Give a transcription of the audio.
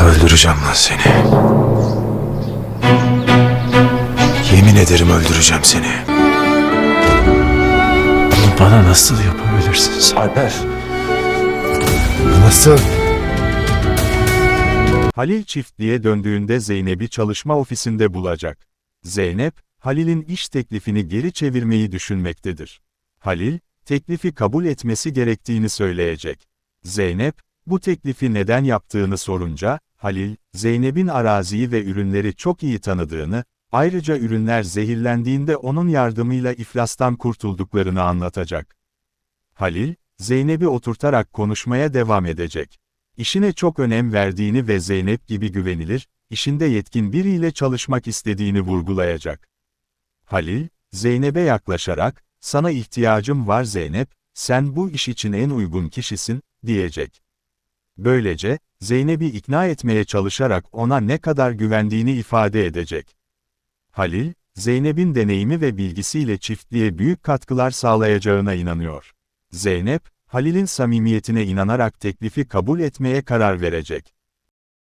Öldüreceğim lan seni. Yemin ederim öldüreceğim seni. Bunu bana nasıl yapabilirsiniz? Alper. Nasıl? Halil çiftliğe döndüğünde Zeynep'i çalışma ofisinde bulacak. Zeynep, Halil'in iş teklifini geri çevirmeyi düşünmektedir. Halil, teklifi kabul etmesi gerektiğini söyleyecek. Zeynep, bu teklifi neden yaptığını sorunca, Halil, Zeynep'in araziyi ve ürünleri çok iyi tanıdığını, ayrıca ürünler zehirlendiğinde onun yardımıyla iflastan kurtulduklarını anlatacak. Halil, Zeynep'i oturtarak konuşmaya devam edecek. İşine çok önem verdiğini ve Zeynep gibi güvenilir, işinde yetkin biriyle çalışmak istediğini vurgulayacak. Halil, Zeynep'e yaklaşarak, sana ihtiyacım var Zeynep, sen bu iş için en uygun kişisin, diyecek. Böylece, Zeynep'i ikna etmeye çalışarak ona ne kadar güvendiğini ifade edecek. Halil, Zeynep'in deneyimi ve bilgisiyle çiftliğe büyük katkılar sağlayacağına inanıyor. Zeynep, Halil'in samimiyetine inanarak teklifi kabul etmeye karar verecek.